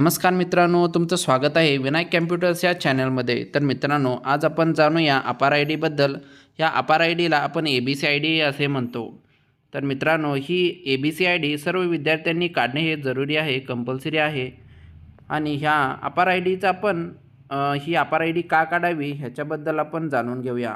नमस्कार मित्रांनो तुमचं स्वागत आहे विनायक कॅम्प्युटर्स या चॅनलमध्ये. तर मित्रांनो आज आपण जाणूया अपार आय डीबद्दल या अपार आय डीला आपण A B C I D असे म्हणतो. तर मित्रांनो ही A B C I D सर्व विद्यार्थ्यांनी काढणे हे जरुरी आहे कंपल्सरी आहे. आणि ह्या अपार आय डीचा आपण ही अपार आय डी का काढावी ह्याच्याबद्दल आपण जाणून घेऊया.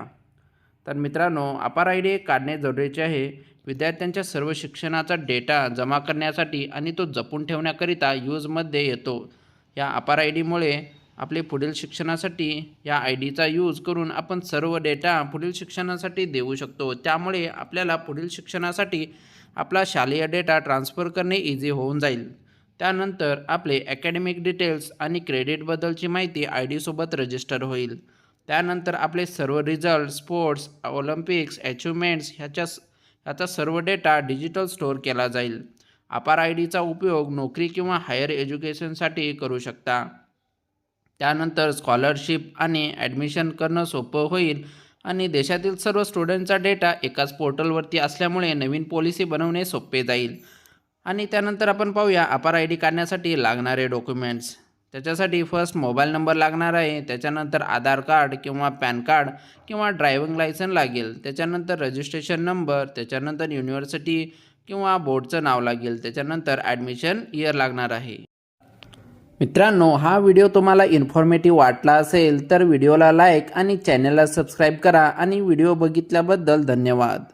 तर मित्रांनो अपार आय डी काढणे जरुरीचे आहे. विद्यार्थ्यांच्या सर्व शिक्षणाचा डेटा जमा करण्यासाठी आणि तो जपून ठेवण्याकरिता यूजमध्ये येतो. या अपार आय डीमुळे आपले पुढील शिक्षणासाठी या आय डीचा यूज करून आपण सर्व डेटा पुढील शिक्षणासाठी देऊ शकतो. त्यामुळे आपल्याला पुढील शिक्षणासाठी आपला शालेय डेटा ट्रान्स्फर करणे इझी होऊन जाईल. त्यानंतर आपले अकॅडमिक डिटेल्स आणि क्रेडिटबद्दलची माहिती आय डीसोबत रजिस्टर होईल. त्यानंतर आपले सर्व रिझल्ट स्पोर्ट्स ऑलिम्पिक्स अचिव्हमेंट्स ह्याच्या ह्याचा सर्व डेटा डिजिटल स्टोअर केला जाईल. अपार आय डीचा उपयोग नोकरी किंवा हायर एज्युकेशनसाठी करू शकता. त्यानंतर स्कॉलरशिप आणि ॲडमिशन करणं सोपं होईल आणि देशातील सर्व स्टुडंटचा डेटा एकाच पोर्टलवरती असल्यामुळे नवीन पॉलिसी बनवणे सोपे जाईल. आणि त्यानंतर आपण पाहूया अपार आय डी काढण्यासाठी लागणारे डॉक्युमेंट्स त्याच्यासाठी फर्स्ट मोबाईल नंबर लागणार आहे. त्याच्यानंतर आधार कार्ड किंवा पॅन कार्ड किंवा ड्रायव्हिंग लायसन लागेल. त्याच्यानंतर रजिस्ट्रेशन नंबर त्याच्यानंतर युनिव्हर्सिटी किंवा बोर्डचं नाव लागेल. त्याच्यानंतर ॲडमिशन इयर लागणार आहे. मित्रांनो हा व्हिडिओ तुम्हाला इन्फॉर्मेटिव्ह वाटला असेल तर व्हिडिओला लाईक आणि चॅनलला सबस्क्राईब करा आणि व्हिडिओ बघितल्याबद्दल धन्यवाद.